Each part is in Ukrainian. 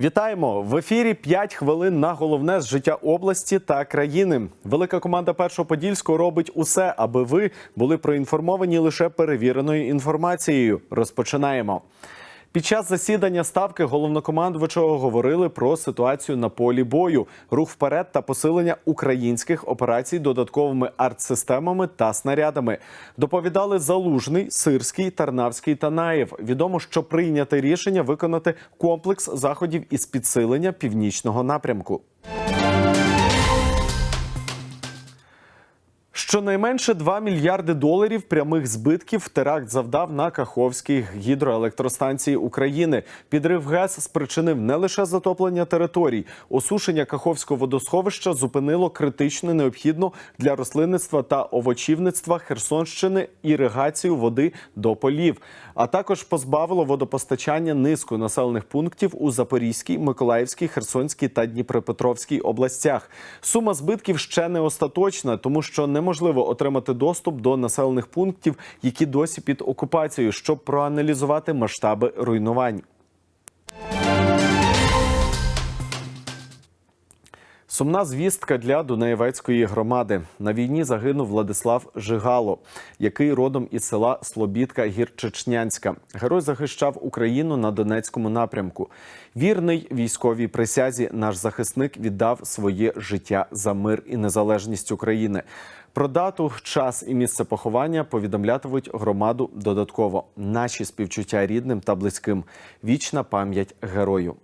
Вітаємо в ефірі 5 хвилин на головне з життя області та країни. Велика команда першого подільського робить усе, аби ви були проінформовані лише перевіреною інформацією. Розпочинаємо. Під час засідання ставки головнокомандувачого говорили про ситуацію на полі бою, рух вперед та посилення українських операцій додатковими артсистемами та снарядами. Доповідали Залужний, Сирський, Тарнавський та Наєв. Відомо, що прийняте рішення виконати комплекс заходів із підсилення північного напрямку. Щонайменше 2 мільярди доларів прямих збитків теракт завдав на Каховській гідроелектростанції України. Підрив ГЕС спричинив не лише затоплення територій, осушення Каховського водосховища зупинило критично необхідну для рослинництва та овочівництва Херсонщини іригацію води до полів, а також позбавило водопостачання низку населених пунктів у Запорізькій, Миколаївській, Херсонській та Дніпропетровській областях. Сума збитків ще не остаточна, тому що неможливо отримати доступ до населених пунктів, які досі під окупацією, щоб проаналізувати масштаби руйнувань. Сумна звістка для Дунаєвецької громади. На війні загинув Владислав Жигало, який родом із села Слобідка Гірчичнянська. Герой захищав Україну на Донецькому напрямку. Вірний військовій присязі наш захисник віддав своє життя за мир і незалежність України. Про дату, час і місце поховання повідомлятимуть громаду додатково. Наші співчуття рідним та близьким. Вічна пам'ять герою.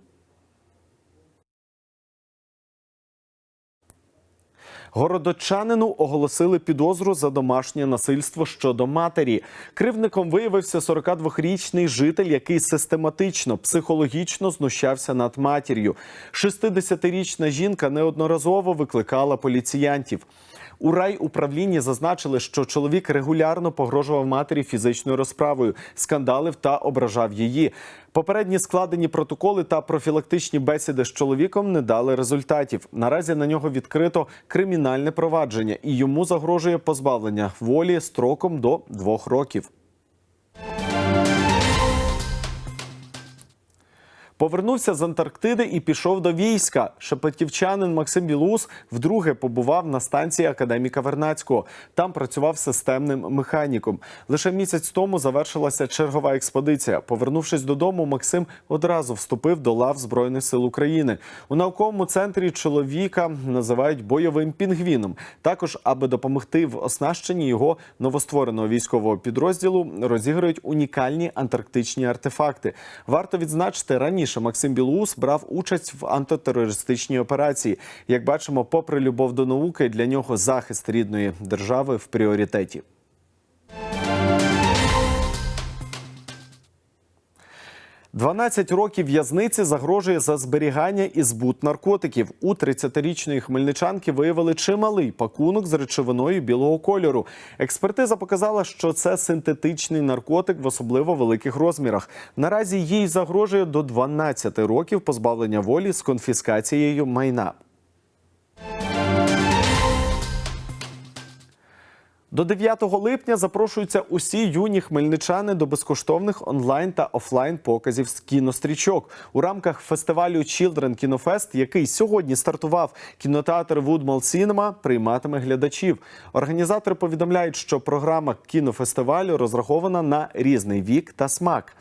Городочанину оголосили підозру за домашнє насильство щодо матері. Кривником виявився 42-річний житель, який систематично психологічно знущався над матір'ю. 60-річна жінка неодноразово викликала поліціянтів. У райуправлінні зазначили, що чоловік регулярно погрожував матері фізичною розправою, скандалив та ображав її. Попередні складені протоколи та профілактичні бесіди з чоловіком не дали результатів. Наразі на нього відкрито кримінальне провадження, і йому загрожує позбавлення волі строком до двох років. Повернувся з Антарктиди і пішов до війська. Шепетівчанин Максим Білус вдруге побував на станції академіка Вернацького. Там працював системним механіком. Лише місяць тому завершилася чергова експедиція. Повернувшись додому, Максим одразу вступив до лав Збройних сил України. У науковому центрі чоловіка називають бойовим пінгвіном. Також, аби допомогти в оснащенні його новоствореного військового підрозділу, розіграють унікальні антарктичні артефакти. Варто відзначити раніше. Максим Білоус брав участь в антитерористичній операції. Як бачимо, попри любов до науки, для нього захист рідної держави в пріоритеті. «12 років в'язниці загрожує за зберігання і збут наркотиків. У 30-річної хмельничанки виявили чималий пакунок з речовиною білого кольору. Експертиза показала, що це синтетичний наркотик в особливо великих розмірах. Наразі їй загрожує до 12 років позбавлення волі з конфіскацією майна. До 9 липня запрошуються усі юні хмельничани до безкоштовних онлайн та офлайн показів з кінострічок у рамках фестивалю Children Кінофест, який сьогодні стартував кінотеатр Woodmall Cinema, прийматиме глядачів. Організатори повідомляють, що програма кінофестивалю розрахована на різний вік та смак.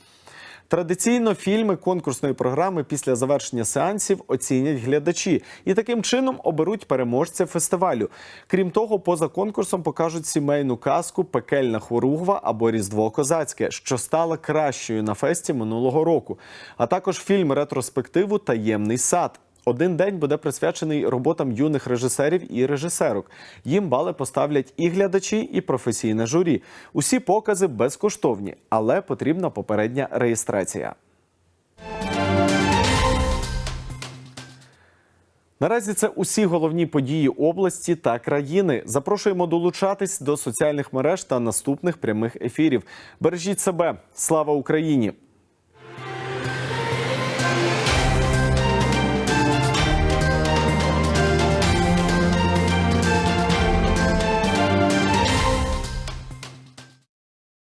Традиційно фільми конкурсної програми після завершення сеансів оцінять глядачі і таким чином оберуть переможця фестивалю. Крім того, поза конкурсом покажуть сімейну казку Пекельна хоругва або Різдво Козацьке, що стала кращою на фесті минулого року. А також фільм ретроспективу Таємний сад. Один день буде присвячений роботам юних режисерів і режисерок. Їм бали поставлять і глядачі, і професійне журі. Усі покази безкоштовні, але потрібна попередня реєстрація. Наразі це усі головні події області та країни. Запрошуємо долучатись до соціальних мереж та наступних прямих ефірів. Бережіть себе. Слава Україні!